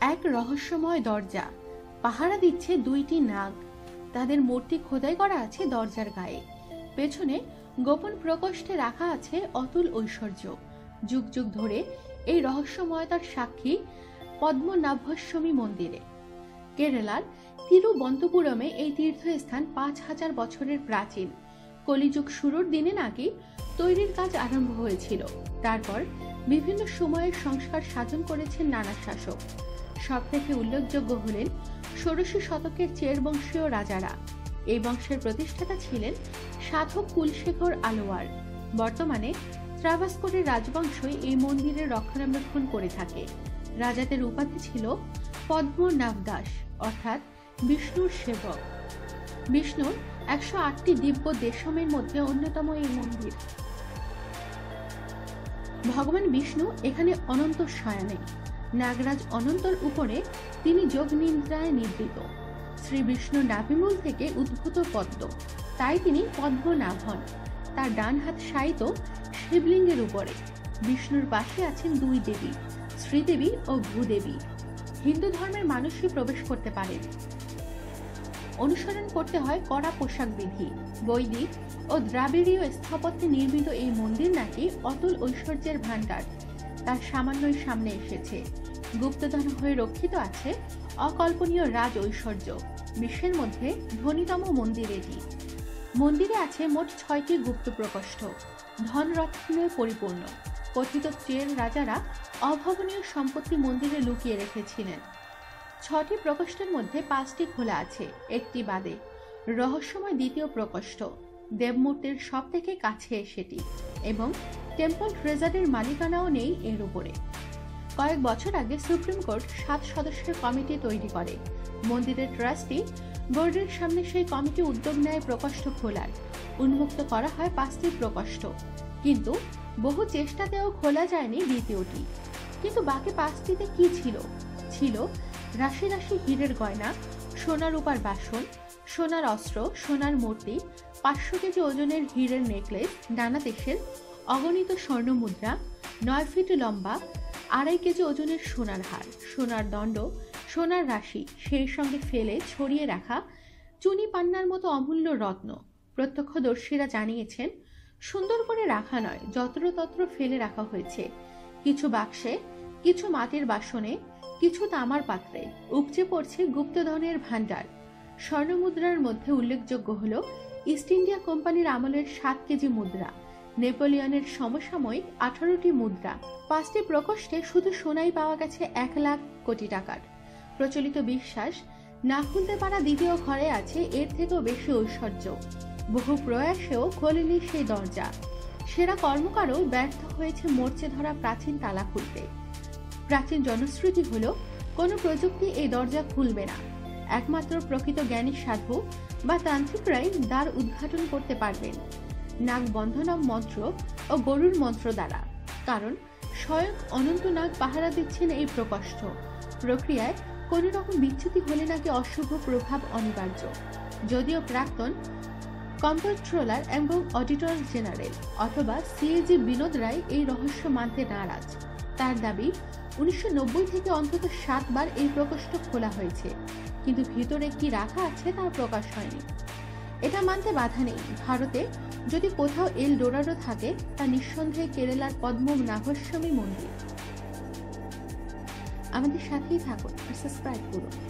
এক রহস্যময় দরজা। পাহারা দিচ্ছে দুইটি নাগ। তাদের মূর্তি খোদাই করা আছে দরজার গায়ে। পেছনে গোপন প্রকোষ্ঠে রাখা আছে অতুল ঐশ্বর্য। যুগ যুগ ধরে এই রহস্যময়তার সাক্ষী পদ্মনাভস্বামী মন্দিরে। কেরালার তিরুবন্তপুরমে এই তীর্থস্থান পাঁচ হাজার বছরের প্রাচীন। কলিযুগ শুরুর দিনে নাকি তৈরির কাজ আরম্ভ হয়েছিল। তারপর বিভিন্ন সময়ের সংস্কার সাধন করেছেন নানা শাসক। সব থেকে উল্লেখযোগ্য হলেন ষোড়শী শতকের চের বংশীয় রাজারা। এই বংশের প্রতিষ্ঠাতা ছিলেন সাধক কুলশেখর আলোয়ার। বর্তমানে ত্রাভাস্করের রাজবংশই এই মন্দিরের রক্ষণাবেক্ষণ করে থাকে। রাজাদের উপাধি ছিল পদ্মনাভ দাস অর্থাৎ বিষ্ণুর সেবক। বিষ্ণুর একশো আটটি দিব্য দেশমের মধ্যে অন্যতম এই মন্দির। ভগবান বিষ্ণু এখানে অনন্ত শয়ানে। নাগরাজ অনন্তর উপরে তিনি যোগ নিদ্রায় নিবৃত। শ্রী বিষ্ণু নাভিমূল থেকে উদ্ভূত পদ্ম। তাই তিনি পদ্ম পদ্মনাভ হন তার ডান হাত শায়িত শিবলিঙ্গের উপরে। বিষ্ণুর পাশে আছেন দুই দেবী, শ্রীদেবী ও ভূদেবী। হিন্দু ধর্মের মানুষই প্রবেশ করতে পারেন অনুসরণ করতে হয় কড়া পোশাক বিধি, বৈদিক ও দ্রাবিড়ীয় স্থাপত্যে নির্মিত এই মন্দির নাকি অতুল ঐশ্বর্যের ভাণ্ডার। তার সামান্যই সামনে এসেছে। গুপ্তধন হয়ে রক্ষিত আছে অকল্পনীয় রাজ ঐশ্বর্য বিশ্বের মধ্যে ধনীতম মন্দির এটি। মন্দিরে আছে মোট ছয়টি গুপ্ত প্রকোষ্ঠ। ধনরত্নে পরিপূর্ণ। কথিত চের রাজারা অভাবনীয় সম্পত্তি মন্দিরে লুকিয়ে রেখেছিলেন। ছটি প্রকোষ্ঠের মধ্যে পাঁচটি খোলা আছে, একটি বাদে। রহস্যময় দ্বিতীয় প্রকোষ্ঠ, দেবমূর্তির সব থেকে কাছে সেটি এবং টেম্পল ট্রেজারের মালিকানাও নেই এর উপরে। কয়েক বছর আগে সুপ্রিম কোর্ট সাত সদস্যের কমিটি তৈরি করে। মন্দিরের ট্রাস্টি বোর্ডের সামনে সেই কমিটি উদ্যোগ নেয় প্রকোষ্ঠ খোলার। উন্মুক্ত করা হয় পাঁচটি প্রকোষ্ঠ। কিন্তু বহু চেষ্টাতেও খোলা যায়নি দ্বিতীয়টি। কিন্তু বাকি পাঁচটিতে কি ছিল? ছিল রাশি রাশি হীরের গয়না, সোনার উপার বাসন, সোনার অস্ত্র, সোনার মূর্তি, পাঁচশো কেজি ওজনের হীরের নেকলেস নানা দেশের অগণিত স্বর্ণ মুদ্রা, নয় ফিট লম্বা, আড়াই কেজি ওজনের সোনার হার, সোনার দণ্ড, সোনার রাশি, সেই সঙ্গে ফেলে ছড়িয়ে রাখা চুনি পান্নার মতো অমূল্য রত্ন, প্রত্যক্ষদর্শীরা জানিয়েছেন সুন্দর করে রাখা নয়, যত্রতত্র ফেলে রাখা হয়েছে। কিছু বাক্সে, কিছু মাটির বাসনে, কিছু তামার পাত্রে উপচে পড়ছে গুপ্তধনের ভাণ্ডার। স্বর্ণমুদ্রার মধ্যে উল্লেখযোগ্য হল, ইস্ট ইন্ডিয়া কোম্পানির আমলের সাত কেজি মুদ্রা নেপোলিয়নের সমসাময়িক আঠারোটি মুদ্রা। পাঁচটি প্রকোষ্ঠে শুধু সোনাই পাওয়া গেছে এক লাখ কোটি টাকার। প্রচলিত বিশ্বাস না খুলতে পারা দ্বিতীয় ঘরে আছে এর থেকেও বেশি ঐশ্বর্য। বহু প্রয়াসেও খোলেনি সেই দরজা। সেরা কর্মকারও ব্যর্থ হয়েছে মরচে ধরা প্রাচীন তালা খুলতে। প্রাচীন জনশ্রুতি হল, কোনো প্রযুক্তি এই দরজা খুলবে না। একমাত্র প্রকৃত জ্ঞানী সাধু বা তান্ত্রিকরাই দ্বার উদ্ঘাটন করতে পারবেন। নাগ বন্ধনম মন্ত্র ও গরুর মন্ত্র দ্বারা। কারণ স্বয়ং অনন্ত নাগ পাহারা দিচ্ছেন এই প্রকোষ্ঠ। প্রক্রিয়ায় কোনো রকম বিচ্যুতি হলে নাকি অশুভ প্রভাব অনিবার্য। যদিও প্রাক্তন কন্ট্রোলার এবং অডিটর জেনারেল অথবা সিএজি বিনোদ রায় এই রহস্য মানতে নারাজ। তার দাবি, উনিশশো নব্বই থেকে অন্তত সাতবার এই প্রকোষ্ঠ খোলা হয়েছে। কিন্তু ভিতরে কি রাখা আছে তা প্রকাশ হয়নি। এটা মানতে বাধা নেই। ভারতে যদি কোথাও এল ডোরাডো থাকে, তা নিঃসন্দেহে কেরালার পদ্ম নাভস্বামী মন্দির। আমাদের সাথেই থাকুন সাবস্ক্রাইব করুন।